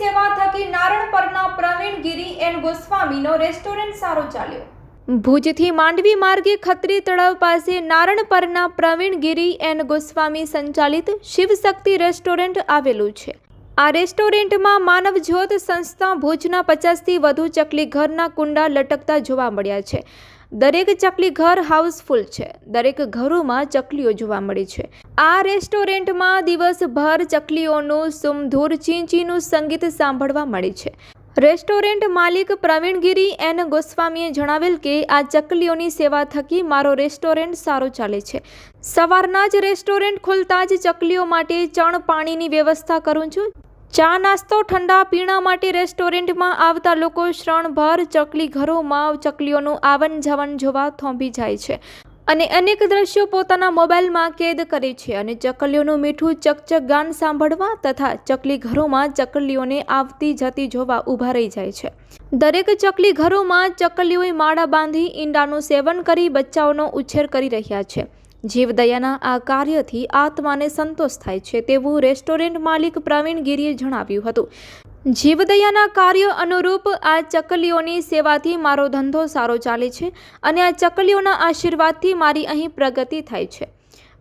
સેવા થકી નારણ પરના પ્રવીણ ગિરી એન્ડ ગોસ્વામીનો રેસ્ટોરન્ટ સારો ચાલ્યો. ભુજથી માંડવી માર્ગે ખત્રી તળાવ પાસે નારણ પરના પ્રવીણ ગિરી એન્ડ ગોસ્વામી સંચાલિત શિવશક્તિ રેસ્ટોરન્ટ આવેલું છે. આ રેસ્ટોરન્ટમાં માનવજ્યોત સંસ્થા ભુજના પચાસથી વધુ ચકલી ઘરના કુંડા લટકતા જોવા મળ્યા છે. દરેક ચકલી ઘર હાઉસફુલ છે. દરેક ઘરોમાં ચકલીઓ જોવા મળે છે. આ રેસ્ટોરન્ટમાં દિવસભર ચકલીઓનું સુમધૂર ચીંચીનું સંગીત સાંભળવા મળે છે. રેસ્ટોરન્ટ માલિક પ્રવીણગીરી એન. ગોસ્વામીએ જણાવેલ કે, આ ચકલીઓની સેવા થકી મારો રેસ્ટોરન્ટ સારો ચાલે છે. સવારના જ રેસ્ટોરન્ટ ખોલતા જ ચકલીઓ માટે ચણ પાણીની વ્યવસ્થા કરું છું. ચા નાસ્તો ઠંડા પીણા માટે રેસ્ટોરન્ટમાં આવતા લોકો શ્રણભર ચકલી ઘરોમાં ચકલીઓનું આવન જાવન જોવા થોંભી જાય છે અને અનેક દ્રશ્યો પોતાના મોબાઈલમાં કેદ કરે છે અને ચકલીઓનું મીઠું ચકચક ગાન સાંભળવા તથા ચકલી ઘરોમાં ચકલીઓને આવતી જતી જોવા ઊભા રહી જાય છે. દરેક ચકલી ઘરોમાં ચકલીઓએ માળા બાંધી ઈંડાનું સેવન કરી બચ્ચાઓનો ઉછેર કરી રહ્યા છે. જીવદયાના આ કાર્યથી આત્માને સંતોષ થાય છે તેવું રેસ્ટોરન્ટ માલિક પ્રવીણ ગીરીએ જણાવ્યું હતું. જીવદયાના કાર્ય અનુરૂપ આ ચકલીઓની સેવાથી મારો ધંધો સારો ચાલે છે અને આ ચકલીઓના આશીર્વાદથી મારી અહીં પ્રગતિ થાય છે.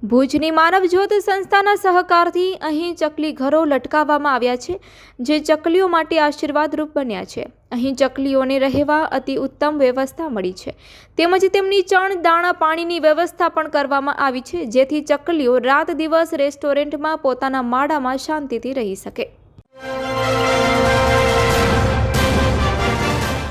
ભુજની માનવજ્યોત સંસ્થાના સહકારથી અહીં ચકલી ઘરો લટકાવવામાં આવ્યા છે, જે ચકલીઓ માટે આશીર્વાદરૂપ બન્યા છે. અહીં ચકલીઓને રહેવા અતિ ઉત્તમ વ્યવસ્થા મળી છે. તેમજ તેમની ચણ, દાણા, પાણીની વ્યવસ્થા પણ કરવામાં આવી છે, જેથી ચકલીઓ રાત દિવસ રેસ્ટોરન્ટમાં પોતાના માળામાં શાંતિથી રહી શકે.